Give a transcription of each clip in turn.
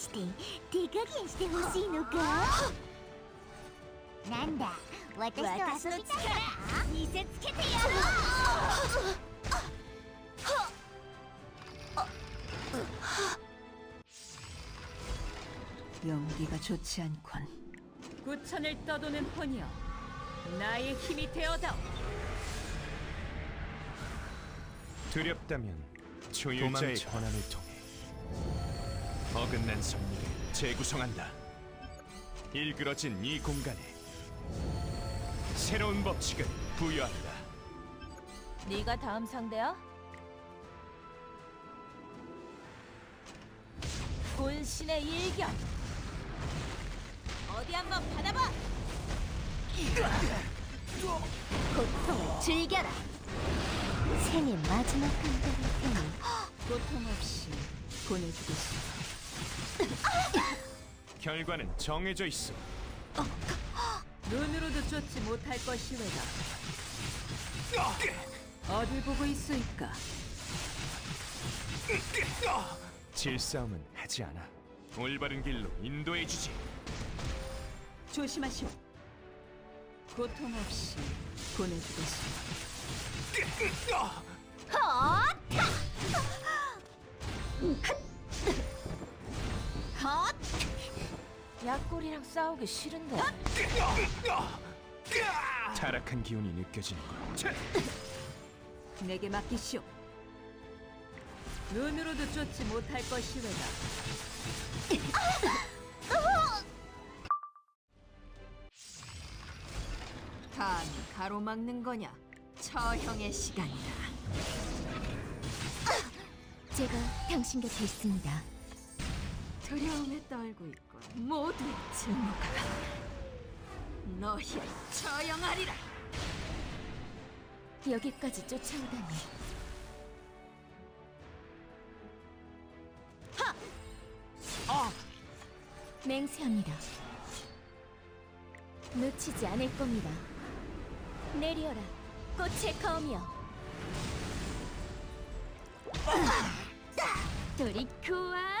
して手加減してほしいのかなんだ私と遊びたいから見せつけてやろう 연기가 좋지 않군. 구천을 떠도는 혼이여 나의 힘이 되어다오 두렵다면 조율자의 권한을 통해 어긋난 선물을 재구성한다. 일그러진 이 공간에 새로운 법칙을 부여한다. 네가 다음 상대야? 본신의 일격 어디 한번 받아봐 고통을 즐겨라 생의 마지막 한가를 테니 고통 없이 보내주겠어. 결과는 정해져 있어. 눈으로도 쫓지 못할 것이외다 어딜 보고 있으니까 질싸움은 하지 않아. 올바른 길로 인도해 주지. 조심하시오. 고통 없이 보내주겠어. 약골이랑 싸우기 싫은데 타락한 기운이 느껴지는군. 내게 맡기시오. 눈으로도 쫓지 못할 것이외다 감히 가로막는 거냐? 처형의 시간이다. 제가 당신 곁에 있습니다 두려움에 떨고 있군. 모두의 증오가 너희 처형하리라. 여기까지 쫓아오다니. 맹세합니다. 놓치지 않을 겁니다. 내리어라. 꽃의 검이여. 도리코와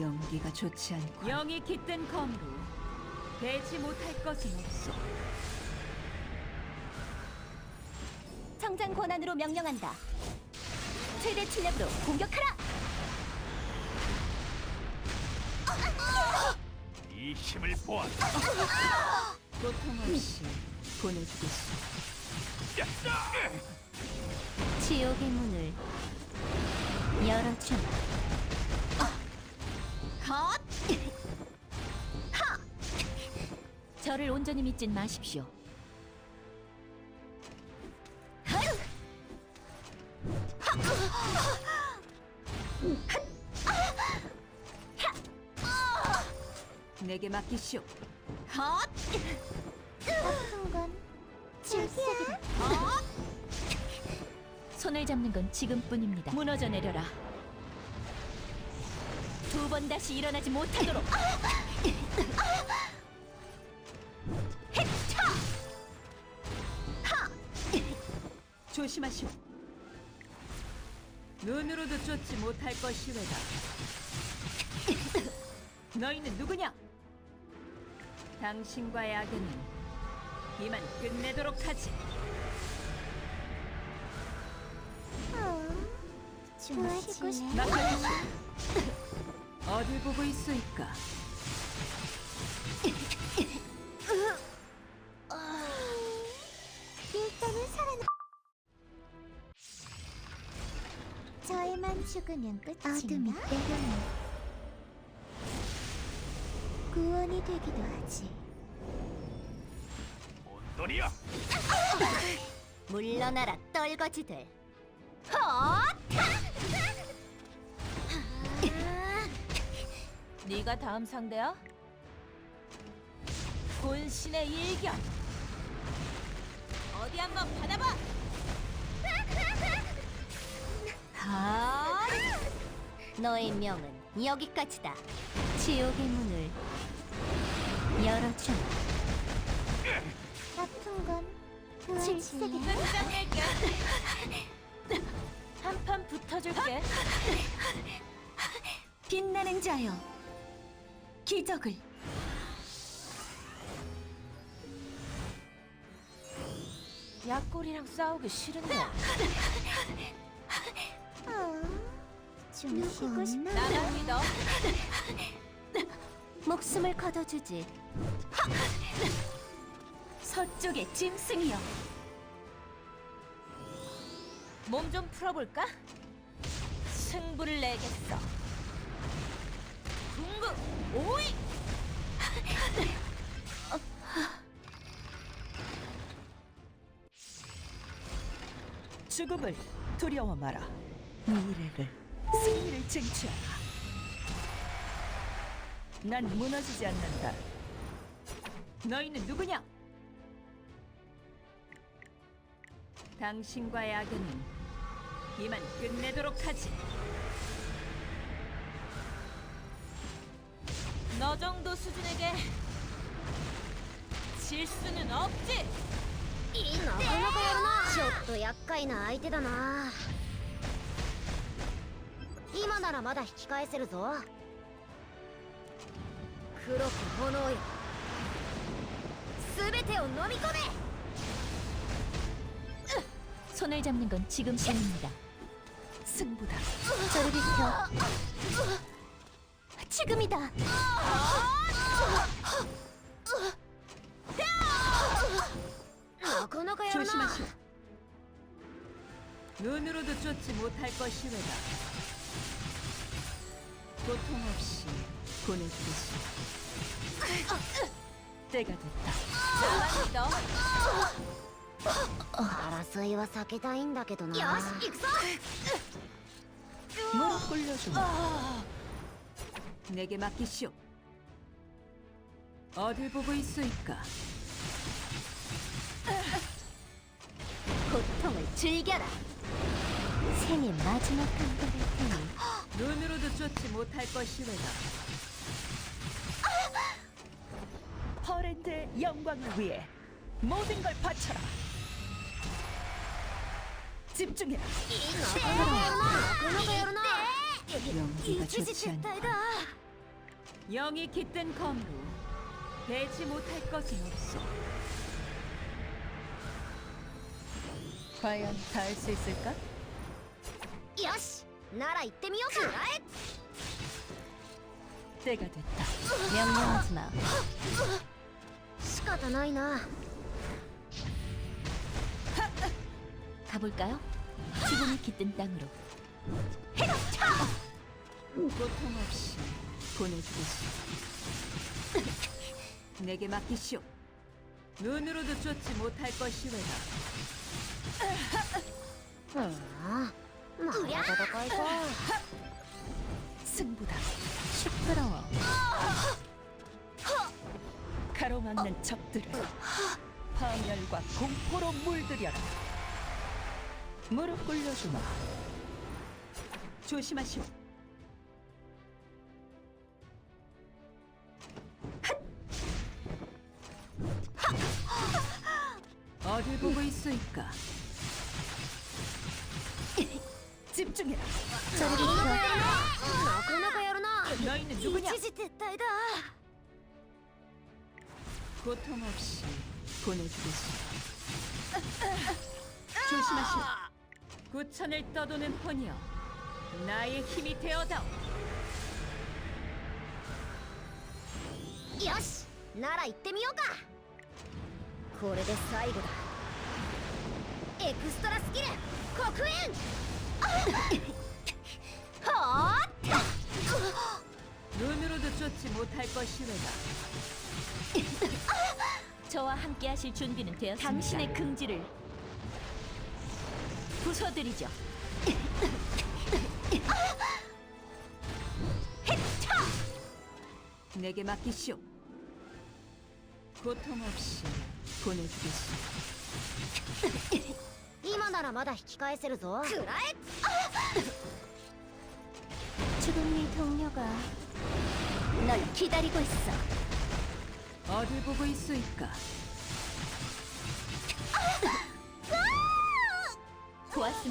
연기가 좋지 않군. 영이 깃든 검으로 배지 못할 것은 없어 성장 권한으로 명령한다 최대 출력으로 공격하라 이 힘을 보아. 고통 없이 보내주겠어. 지옥의 문을 열어줘 컷! 저를 온전히 믿진 마십시오. 내게 맡기시오. 컷! 아픈 건 질색이다 손을 잡는 건 지금뿐입니다. 무너져 내려라. 두 번 다시 일어나지 못하도록 조심하시오. 눈으로도 쫓지 못할 것이외다. 너희는 누구냐? 당신과의 악연은 이만 끝내도록 하지. 좋아하시고 싶어 맡겨주시 어딜 보고 있으니까 끝인가? 어둠이 때로는 구원이 되기도 하지 온돌이야. 물러나라 떨거지들 헛! 네가 다음 상대야? 본신의 일격. 어디 한번 받아봐. 아! 너의 명은 여기까지다. 지옥의 문을 열어주마. 아픈 건 질색이 끝장낼게. 한판 붙어줄게. 빛나는 자여, 기적을. 약골이랑 싸우기 싫은데. 좀 쉬고 싶다. 나만 믿어. 목숨을 거둬주지. 서쪽의 짐승이여, 몸 좀 풀어볼까? 승부를 내겠어. 궁극 오이. 죽음을 두려워 마라. 미래를, 승리를 쟁취하라. 난 무너지지 않는다. 너희는 누구냐? 당신과의 악연은 이만 끝내도록 하지. 너 정도 수준에게 질 수는 없지. いいなかなかやるなちょっと厄介な相手だな 今ならまだ引き返せるぞ黒く炎よ全てを飲み込め 손을 잡는 건 지금 시간입니다. 승부다. 저를 비켜 지금이다なかなかやるな 조심하시오. 눈으로도 쫓지 못할 것이외다. 고통 없이 보내주겠소. 때가 됐다. 나만 믿어. 争いは避けたいんだけどなよし行くぞ 무릎 꿇려주마. 내게 맡기시오. 어딜 보고 있소이까? 고통을 즐겨라 생의 마지막 한 걸을 테니 눈으로도 쫓지 못할 것이외다. 퍼랜드의 영광을 위해 모든 걸 바쳐라. 집중해라. なかなかやるななかなかやるな 연기가 좋지 않다. 態だ 영이 깃든 검으로 배지 못할 것은 없어. 과연 닿을 수 있을까? よし なら行ってみようか 때가 됐다. 명령하지 마仕方ないな 가볼까요? 지금이 깃든 땅으로. 고통 없이 보내주겠소. 내게 맡기시오. 눈으로도 쫓지 못할 것이외다. ああ 우랴! 승부다. 시끄러워. 가로막는 적들을 파멸과 공포로 물들여라. 무릎 꿇려주마. 조심하시오. 어딜 보고 있으니까? 집중해라. 저리 비켜なかなかやるな 너희는 누구냐? 一時撤退だ 고통 없이 보내주겠소. 조심하시오. 구천을 떠도는 혼이여, 나의 힘이 되어다오. よしなら行ってみようかこれで最後だエクストラスキル黒煙はあ 눈으로도 쫓지 못할 것이외다. 저와 함께 하실 준비는 되었습니다. 당신의 긍지를 부숴드리죠. 내게 맡기시오. 고통 없이 보내주겠습니다. 今ならまだ引き返せるぞくらえ 죽음의 동료가 널 기다리고 있어 어딜 보고 있소이까? 좋았습니다